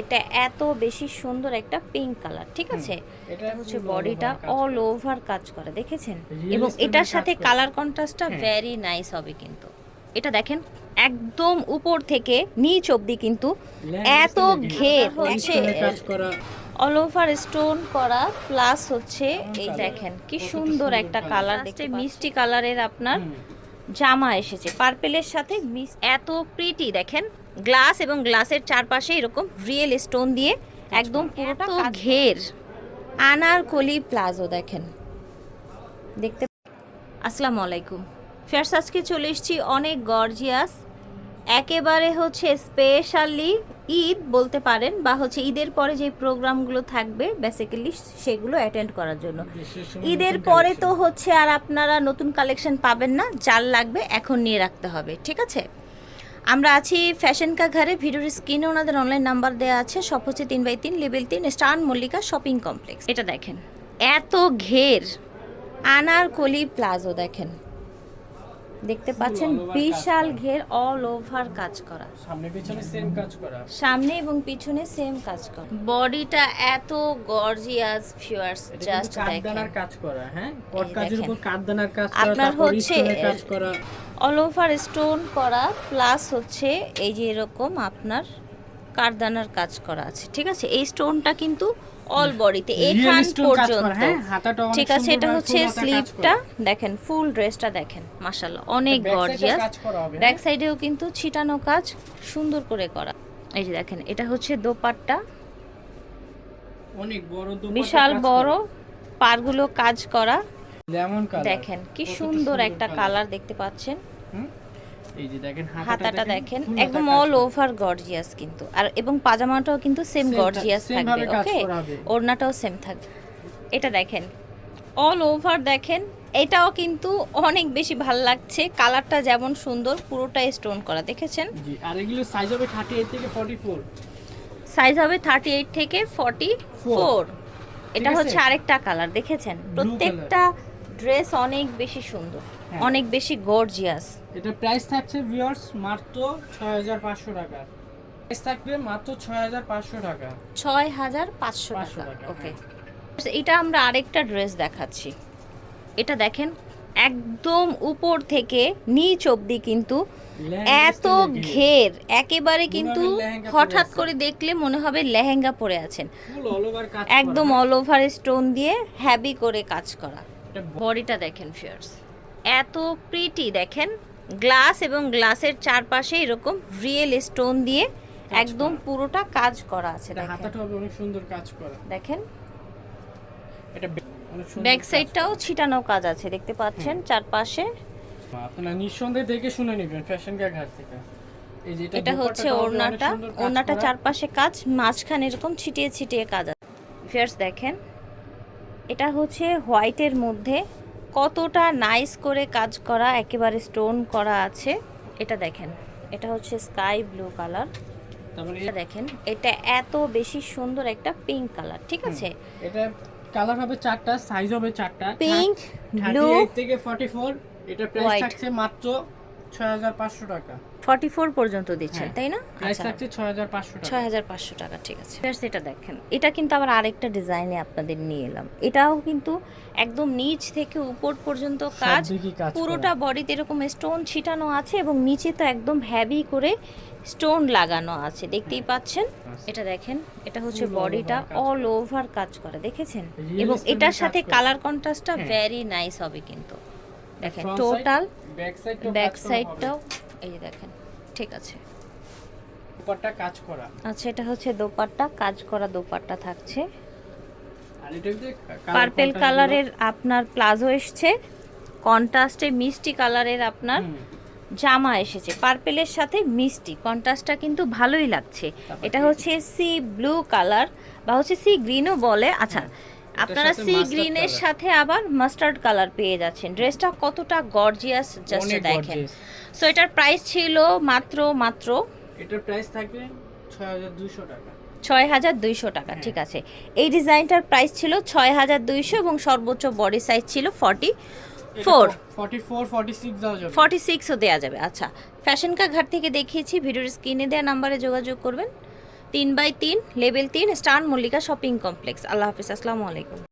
এটা এত বেশি সুন্দর একটা পিঙ্ক কালার ঠিক আছে? এটা হচ্ছে বডিটা অল ওভার কাজ করে। দেখেছেন? এবং এটার সাথে কালার কন্ট্রাস্টটা। ভেরি নাইস হবে কিন্তু। এটা দেখেন একদম উপর থেকে নিচ অবধি কিন্তু এত ঘের। হচ্ছে কাজ করা। অল ওভার স্টোন করা প্লাস হচ্ছে এই দেখেন কি সুন্দর সুন্দর একটা কালার দেখতে মিষ্টি কালারের আপনার জামা এসেছে। পার্পেলের সাথে মিস এত প্রিটি দেখেন? গ্লাস এবং গ্লাসের চারপাশে এরকম রিয়েল স্টোন দিয়ে একদম পুরোটা ঘের আনারকলি প্লাজো দেখেন। দেখতে আসসালামু আলাইকুম। ফেরস আজকে চলে এসেছি অনেক গর্জিয়াস একেবারে হচ্ছে স্পেশালি ঈদ বলতে পারেন বা হচ্ছে ঈদের পরে যে প্রোগ্রামগুলো থাকবে বেসিক্যালি সেগুলো অ্যাটেন্ড করার জন্য। ঈদের পরে তো হচ্ছে আর আপনারা নতুন কালেকশন পাবেন না যার লাগবে এখন নিয়ে রাখতে হবে ঠিক আছে? আমরা আছি ফ্যাশন কা ঘরে ভিডিওর স্ক্রিনে ওনাদের অনলাইন নাম্বার দেওয়া আছে সব হচ্ছে তিন বাই তিন লেভেল তিন স্টার মল্লিকা শপিং কমপ্লেক্স এটা দেখেন। এত ঘের। আনারকলি প্লাজো দেখেন। দেখতে পাচ্ছেন বিশাল ঘের অল ওভার কাজ করা। সামনে পিছনে সেম কাজ করা। সামনে এবং পিছনে সেম কাজ করা। বডিটা এত গর্জিয়াস ফিউয়ার্স জাস্ট দেখেন। কাজ করা হ্যাঁ? কট কাজের। উপর কাঠদানার কাজ করা আপনার হচ্ছে কাজ করা। অল ওভার স্টোন করা প্লাস হচ্ছে এই যে এরকম আপনার কারদানার কাজ করা আছে ঠিক আছে? এই স্টোনটা কিন্তু অল বডিতে এখান পর্যন্ত হ্যাঁ, হাতাটা ঠিক আছে এটা হচ্ছে স্লিভটা দেখেন ফুল ড্রেসটা দেখেন মাশাআল্লাহ অনেক গর্জিয়াস ব্যাক। সাইডেও কিন্তু ছিটানো কাজ সুন্দর করে করা। এই যে দেখেন এটা হচ্ছে দোপাট্টা। অনেক বড় বিশাল বড় পারগুলো কাজ করা। দেখেন কি সুন্দর একটা কালার দেখতে পাচ্ছেন? এই যে দেখেন হাতাটা দেখেন একদম অল ওভার গর্জিয়াস কিন্তু। আর এবং পাজামাটাও কিন্তু সেম গর্জিয়াস থাকবে ওকে ওড়নাটাও সেম থাকবে এটা দেখেন অল ওভার দেখেন এটাও কিন্তু অনেক বেশি ভালো লাগছে কালারটা যেমন সুন্দর পুরোটাই স্টোন করা দেখেছেন? জি আর এগুলো সাইজ হবে 38 থেকে 44 সাইজ হবে থার্টি এইট থেকে ফর্টি ফোর এটা হচ্ছে আরেকটা কালার দেখেছেন? প্রত্যেকটা ড্রেস অনেক বেশি সুন্দর হ্যাঁ। অনেক বেশি গর্জিয়াস এটা প্রাইস থাকছে ভিউয়ার্স মাত্র 6500 টাকা। প্রাইস থাকবে মাত্র 6500 টাকা। ছয় হাজার পাঁচশো 500 টাকা ওকে এটা আমরা আরেকটা ড্রেস দেখাচ্ছি। এটা দেখেন একদম উপর থেকে নিচ অবধি কিন্তু এত ঘের একেবারে কিন্তু হঠাৎ করে দেখলে মনে হবে লেহেঙ্গা পরে আছেন। একদম অল ওভার স্টোন দিয়ে হ্যাভি করে কাজ করা। বডিটা দেখেন ফিয়ার্স এত প্রিটি দেখেন গ্লাস এবং গ্লাসের চারপাশে এরকম রিয়েল স্টোন দিয়ে একদম পুরোটা কাজ করা আছে দেখেন। হাতাটা অনেক সুন্দর কাজ করা। দেখেন। এটা ব্যাক সাইডটাও ছিটানো কাজ আছে দেখতে পাচ্ছেন চারপাশে। আপনারা নিঃসন্দেহে দেখে শুনে নেবেন ফ্যাশন কা ঘাট থেকে। এটা হচ্ছে ওড়নাটা। ওড়নাটা চারপাশে কাজ মাঝখানে এরকম ছিটিয়ে ছিটিয়ে কাজ আছে। ফিয়ার্স দেখেন এটা হচ্ছে হোয়াইটের মধ্যে কতটা নাইস করে কাজ করা একেবারে স্টোন করা আছে। এটা দেখেন এটা হচ্ছে স্কাই ব্লু কালার। এটা দেখেন এটা এত বেশি সুন্দর একটা পিঙ্ক কালার ঠিক আছে? এটা কালার হবে চারটা সাইজ হবে চারটা। পিঙ্ক ব্লু 38 থেকে 44 এটা প্রাইস থাকছে মাত্র 6500 টাকা। ফর্টি ফোর পর্যন্ত দিচ্ছেন হ্যাঁ। তাই না? আচ্ছা। থাকছে 6500 টাকা। ছয় হাজার পাঁচশো টাকা ঠিক আছে। এটা দেখেন। এটা কিন্তু আবার আরেকটা ডিজাইনে আপনাদের নিয়ে এলাম। এটাও কিন্তু একদম নিচ থেকে উপর পর্যন্ত কাজ। পুরোটা বডিতে এরকম স্টোন ছিটানো আছে এবং নিচে তো একদম হ্যাভি করে স্টোন লাগানো আছে। দেখতেই পাচ্ছেন? এটা দেখেন এটা হচ্ছে বডিটা অল ওভার কাজ করা। দেখেছেন? এবং এটার সাথে কালার কন্ট্রাস্টটা হ্যাঁ। ভেরি নাইস হবে কিন্তু। দেখেন টোটাল ব্যাক সাইডটাও। এই যে দেখেন ঠিক আছে। উপরটা কাজ করা। আচ্ছা এটা হচ্ছে দোপাট্টা কাজ করা দোপাট্টা থাকছে। আর এটা যে পার্পেল কালারের আপনার প্লাজো এসছে। কন্ট্রাস্টে মিষ্টি কালারের আপনার জামা এসেছে। পার্পেলের সাথে মিষ্টি কন্ট্রাস্টটা কিন্তু ভালোই লাগছে। এটা হচ্ছে সি ব্লু কালার বা হচ্ছে সি গ্রিনও বলে। আচ্ছা আপনারা সি গ্রিনের সাথে আবার মাস্টার্ড কালার পেয়ে যাচ্ছেন। ড্রেসটা কতটা গর্জিয়াস জাস্ট দেখেন। সো এটার প্রাইস ছিল মাত্র মাত্র এটার প্রাইস থাকবে 6200 টাকা। ছয় হাজার দুইশো টাকা ঠিক আছে। এই ডিজাইনটার প্রাইস ছিল ছয় হাজার দুইশো এবং সর্বোচ্চ বডি সাইজ ছিল ফর্টি ফোর 44 46 ফর্টি সিক্সও দেওয়া যাবে আচ্ছা। ফ্যাশন কা ঘাট থেকে দেখিয়েছি ভিডিওর স্ক্রিনে দেওয়া নাম্বারে যোগাযোগ করবেন। তিন বাই তিন লেভেল তিন স্টার মল্লিকা শপিং কমপ্লেক্স। আল্লাহ হাফিজ আসসালামু আলাইকুম।